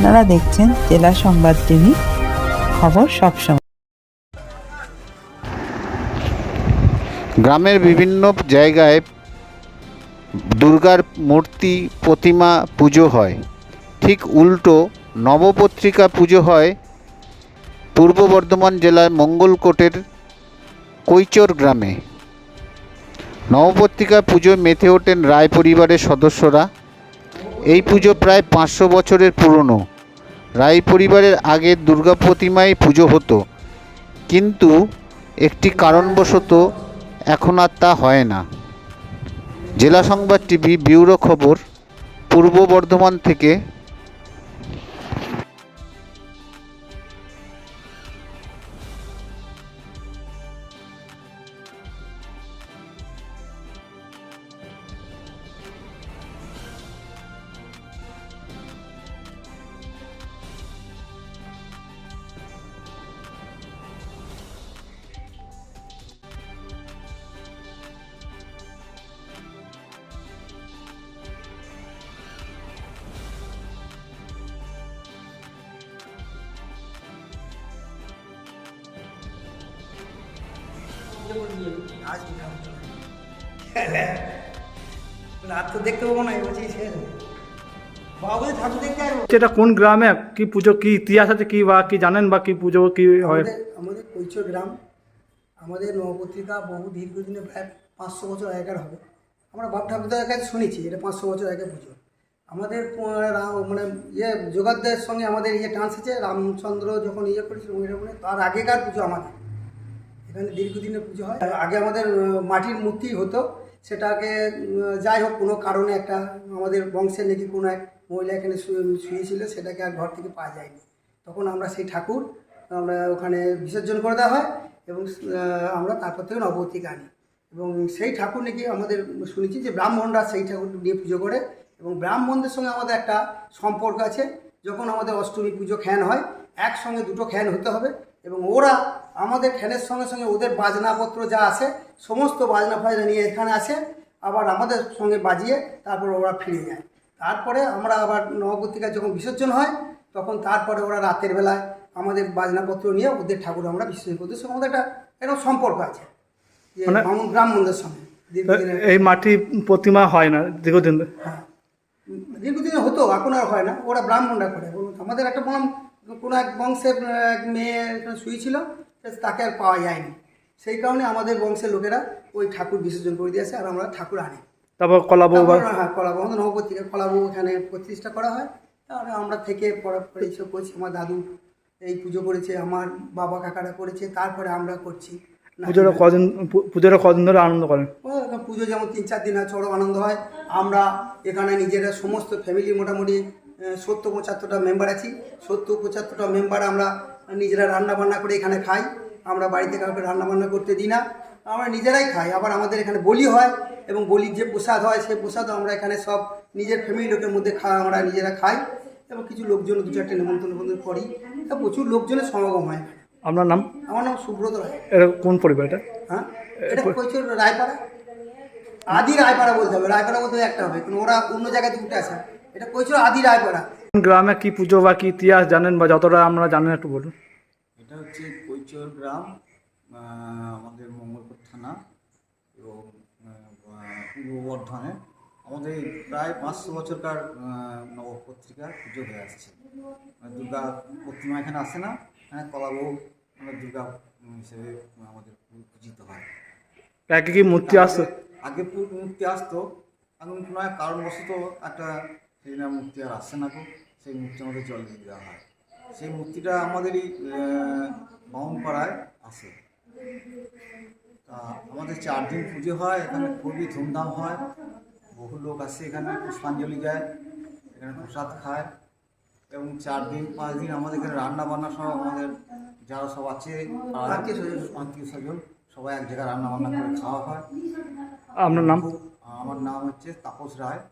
আপনারা দেখছেন জেলা সংবাদ টিভি, খবর সবসময় গ্রামের বিভিন্ন জায়গায় দুর্গার মূর্তি প্রতিমা পুজো হয়। ঠিক উল্টো নবপত্রিকা পুজো হয় পূর্ব বর্ধমান জেলার মঙ্গলকোটের কৈচর গ্রামে। নবপত্রিকা পুজোয় মেতে ওঠেন রায় পরিবারের সদস্যরা। এই পুজো প্রায় পাঁচশো বছরের পুরনো। রায় পরিবারের আগে দুর্গা প্রতিমায় পুজো হতো। কিন্তু একটি কারণবশত এখন আর তা হয় না। জেলা সংবাদ টিভি ব্যুরো খবর, পূর্ব বর্ধমান থেকে রাত তো দেখতে পাবো না এটা কোন গ্রামে কি পুজো কি ইতিহাস আছে কি বা কি জানেন বা কি পুজো কি হয়? আমাদের কৈচর গ্রাম আমাদের নবপত্রিকা বহু দীর্ঘদিনে প্রায় পাঁচশো বছর আগেকার হবে। আমরা বাপ ঠাকুরদের কাছে শুনেছি এটা পাঁচশো বছর আগে পুজো। আমাদের মানে ইয়ে যোগাদ্দের সঙ্গে আমাদের ইয়ে টান্স আছে রামচন্দ্র যখন ইয়ে করেছিল তার আগেকার পুজো আমাদের। এখানে দীর্ঘদিনের পুজো হয়। আগে আমাদের মাটির মূর্তি হতো, সেটাকে যাই হোক, কোনো কারণে একটা আমাদের বংশের নাকি কোনো এক মহিলা এখানে শুয়ে- শুয়েছিল, সেটাকে আর ঘর থেকে পাওয়া যায়নি। তখন আমরা সেই ঠাকুর, আমরা ওখানে বিসর্জন করে দেওয়া হয় এবং আমরা তারপর থেকে নবপত্রিকা আনি এবং সেই ঠাকুর নাকি আমাদের শুনেছি যে ব্রাহ্মণরা সেই ঠাকুর নিয়ে পুজো করে এবং ব্রাহ্মণদের সঙ্গে আমাদের একটা সম্পর্ক আছে। যখন আমাদের অষ্টমী পুজো খ্যান হয়, একসঙ্গে দুটো খ্যান হতে হবে। এবং ওরা আমাদের ফ্যানের সঙ্গে সঙ্গে ওদের বাজনাপত্র যা আছে সমস্ত বাজনা ফাজনা নিয়ে এখানে আসে আবার আমাদের সঙ্গে বাজিয়ে তারপর ওরা ফিরে যায় তারপরে আমরা আবার নবপত্রিকা যখন বিসর্জন হয় তখন তারপরে ওরা রাতের বেলায় আমাদের বাজনাপত্র নিয়ে ওদের ঠাকুর আমরা বিসর্জন করতে সঙ্গে আমাদের একটা এরকম সম্পর্ক আছে যে মানে- ব্রাহ্মণদের সঙ্গে। এই মাটি প্রতিমা হয় না দীর্ঘদিন। হ্যাঁ। দীর্ঘদিনে হতো এখন আর হয় না। ওরা ব্রাহ্মণরা করে। আমাদের একটা বললাম কোনো এক বংশের এক মেয়ে শুয়েছিল তাকে আর পাওয়া যায়নি। সেই কারণে আমাদের বংশের লোকেরা ওই ঠাকুর বিসর্জন করে দিয়েছে আর আমরা ঠাকুর আনি। তারপর কলাবো বা তারপর, হ্যাঁ কলাবু আমাদের নবপত্রিকা কলাবু এখানে প্রতিষ্ঠা করা হয়। তাহলে আমরা থেকে এইসব করছি আমার দাদু এই পুজো করেছে আমার বাবা কাকারা করেছে তারপরে আমরা করছি। পুজোটা কদিন পুজোটা কদিন ধরে আনন্দ করেন? পুজো যেমন তিন চার দিন হয় চড়ো আনন্দ হয়। আমরা এখানে নিজেরা সমস্ত ফ্যামিলি মোটামুটি সত্তর পঁচাত্তরটা মেম্বার আছি। সত্তর পঁচাত্তরটা মেম্বার আমরা নিজেরা রান্না বান্না করে এখানে খাই। আমরা বাড়িতে কাউকে রান্নাবান্না করতে দিই না। আমরা নিজেরাই খাই। আবার আমাদের এখানে বলি হয় এবং বলির যে প্রসাদ হয় সেই প্রসাদও আমরা এখানে সব নিজের ফ্যামিলি লোকের মধ্যে খা আমরা নিজেরা খাই এবং কিছু লোকজন দু চারটে নেমন্তন্ন করি। তা প্রচুর লোকজনের সমাগম হয় আপনার নাম? আমার নাম সুব্রত রায়। এটা কোন পরিবার এটা হ্যাঁ? এটা কৈচর রায়পাড়া। আদি রায়পাড়া বলতে হবে। রায়পাড়া বলতে একটা হবে। কিন্তু ওরা অন্য জায়গা থেকে উঠে আসে। এটা কৈচর আদি রায়পাড়া। গ্রামে কি পুজো বা কি ইতিহাস জানেন বা যতটা আমরা জানেন একটু বলুন। এটা হচ্ছে কৈচর গ্রাম আমাদের মঙ্গলপুর থানা এবং পূর্ব বর্ধমানে। আমাদের প্রায় পাঁচশো বছরকার নবপত্রিকা পুজো হয়ে আসছে। মানে দুর্গা প্রতিমা এখানে আসে না এখানে কলাবউ আমরা দুর্গা হিসেবে আমাদের পূজিত হয়। একে কি মূর্তি আসতো আগে মূর্তি আসতো এখন নয় কারণবশত একটা সেই না মূর্তি আর আসছে না গো। সেই মূর্তি আমাদের জল দিয়ে দেওয়া হয়। সেই মূর্তিটা আমাদেরই বাউনপাড়ায় আসে। তা আমাদের চার দিন পুজো হয় এখানে খুবই ধুমধাম হয়। বহু লোক আসে এখানে পুষ্পাঞ্জলি দেয় এখানে প্রসাদ খায়। এবং চার দিন পাঁচ দিন আমাদের এখানে রান্না বান্না সব আমাদের যারা সব আছে আত্মীয় স্বজন। আত্মীয় স্বজন সবাই এক জায়গায় রান্না বান্না করে খাওয়া হয়। আপনার নাম? আমার নাম হচ্ছে তাপস রায়।